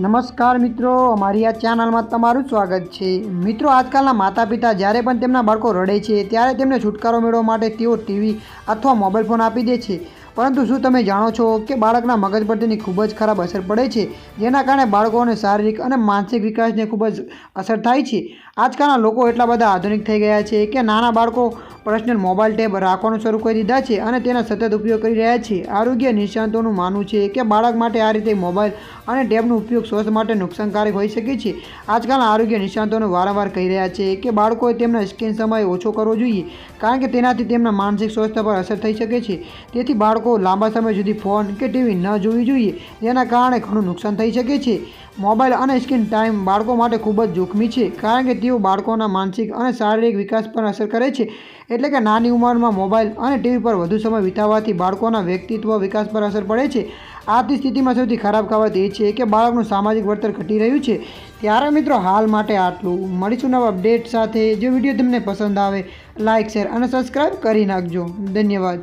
નમસ્કાર મિત્રો, અમારી આ ચેનલમાં તમારું સ્વાગત છે. મિત્રો, આજકાલના માતા પિતા જ્યારે પણ તેમના બાળકો રડે છે, ત્યારે તેમને છુટકારો મેળવવા માટે તેઓ ટીવી અથવા મોબાઈલ ફોન આપી દે છે. પરંતુ શું તમે જાણો છો કે બાળકના મગજ પર તેની ખૂબ જ ખરાબ અસર પડે છે? જેના કારણે બાળકોને શારીરિક અને માનસિક વિકાસને ખૂબ જ અસર થાય છે. આજકાલના લોકો એટલા બધા આધુનિક થઈ ગયા છે કે નાના બાળકો પર્સનલ મોબાઈલ ટેબ રાખવાનું શરૂ કરી દીધા છે અને તેના સતત ઉપયોગ કરી રહ્યા છે. આરોગ્ય નિષ્ણાતોનું માનવું છે કે બાળક માટે આ રીતે મોબાઈલ અને ટેબનો ઉપયોગ સ્વાસ્થ્ય માટે નુકસાનકારક હોઈ શકે છે. આજકાલ આરોગ્ય નિષ્ણાતોને વારંવાર કહી રહ્યા છે કે બાળકોએ તેમના સ્ક્રીન સમય ઓછો કરવો જોઈએ, કારણ કે તેનાથી તેમના માનસિક સ્વાસ્થ્ય પર અસર થઈ શકે છે. તેથી બાળકો લાંબા સમય સુધી ફોન કે ટીવી ન જોવી જોઈએ, જેના કારણે ઘણું નુકસાન થઈ શકે છે. મોબાઈલ અને સ્ક્રીન ટાઈમ બાળકો માટે ખૂબ જ જોખમી છે, કારણ કે તેઓ બાળકોના માનસિક અને શારીરિક વિકાસ પર અસર કરે છે. એટલે કે નાની ઉંમરમાં મોબાઈલ અને ટીવી પર વધુ સમય વિતાવવાથી બાળકોના વ્યક્તિત્વ વિકાસ પર અસર પડે છે. આથી સ્થિતિમાં સૌથી ખરાબ કહેવત એ છે કે બાળકનું સામાજિક વર્તન ઘટી રહ્યું છે. ત્યારે મિત્રો હાલ માટે આટલું. મળીશું નવા અપડેટ સાથે. જો વીડિયો તમને પસંદ આવે લાઇક શેર અને સબસ્ક્રાઈબ કરી નાખજો. ધન્યવાદ.